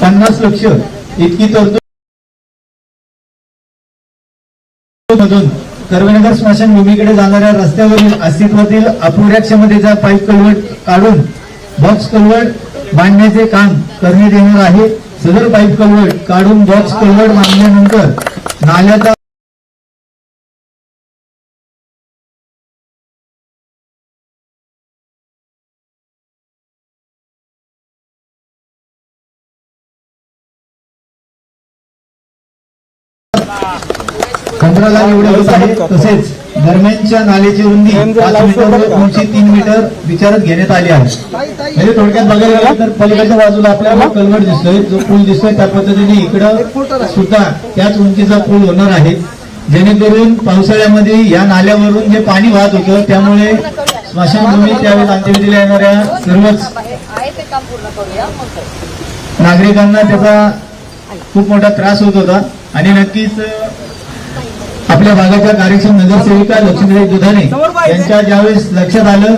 पन्नास लक्ष. इतकी तरतूद मधून कर्वेनगर स्मशानभूमीकडे जाणाऱ्या रस्त्यावरील अस्तित्वातील अपुऱ्या क्षमतेचा पाईप कलवट काढून बॉक्स कलवट बांधण्याचे काम करण्यात येणार आहे. सदर पाईप कलवट काढून बॉक्स कलवट बांधल्यानंतर नाल्याचा लाख एवढे होत आहे तसेच दरम्यानच्या नाल्याची रुंदी पाच मीटर उंची तीन मीटर विचारात घेण्यात आली आहे. म्हणजे थोडक्यात बघायला गेलं तर पलीकडच्या बाजूला आपल्याला कलवट दिसतोय. जो पूल दिसतोय त्या पद्धतीने इकडं सुद्धा त्याच उंचीचा पूल होणार आहे. जेणेकरून पावसाळ्यामध्ये या नाल्यावरून जे पाणी वाहत होतं त्यामुळे स्मशानभूमी त्यावेळेस अंत्यविधीला येणाऱ्या सर्वच. नागरिकांना त्याचा खूप मोठा त्रास होत होता. आणि नक्कीच आपल्या भागाच्या कार्यक्षम नगरसेविका लक्ष्मीबाई दुधाने यांच्या ज्यावेळेस लक्षात आलं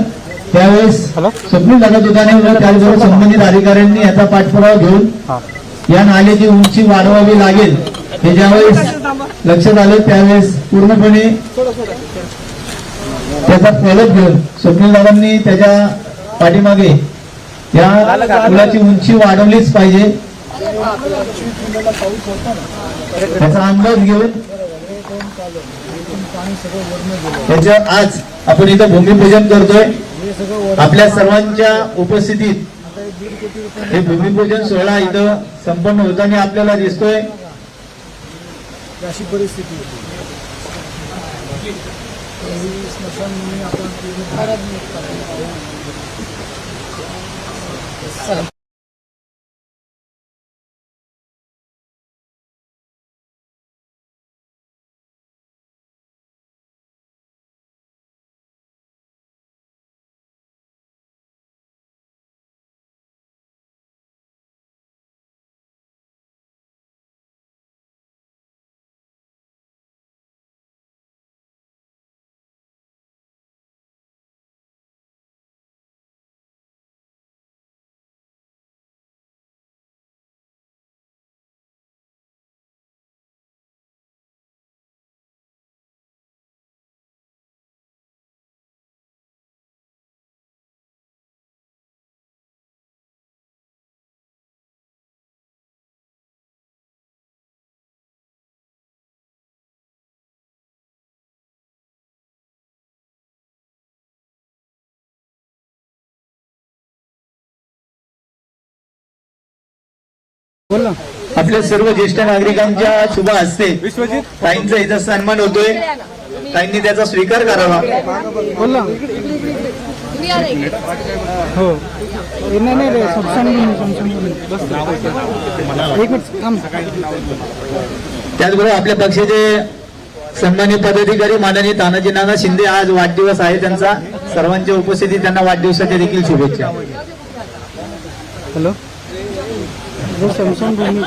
त्यावेळेस स्वप्नील दादा दुधाने त्याचबरोबर संबंधित अधिकाऱ्यांनी याचा पाठपुरावा घेऊन या नाल्याची उंची वाढवावी लागेल हे ज्यावेळेस लक्षात आलं त्यावेळेस पूर्णपणे त्याचा फलक घेऊन स्वप्नील दादांनी त्याच्या पाठीमागे या पुलाची उंची वाढवलीच पाहिजे. त्याचा अंदाज घेऊन. त्याच्या आज आपण इथं भूमिपूजन करतोय. आपल्या सर्वांच्या उपस्थितीत हे भूमिपूजन सोहळा इथं संपन्न होताना आपल्याला दिसतोय. अशी परिस्थिती होती. स्मशानभूमी आपण आपल्या सर्व ज्येष्ठ नागरिकांच्या शुभ हस्ते ताईंचा इथं सन्मान होतोय. ताईंनी त्याचा स्वीकार करावा. हो. नाही नाही त्याचबरोबर आपल्या पक्षाचे सन्मानित पदाधिकारी माननीय तानाजी नाना शिंदे आज वाढदिवस आहे. त्यांचा सर्वांच्या उपस्थितीत त्यांना वाढदिवसाच्या देखील शुभेच्छा. हॅलो. स्मशानभूमी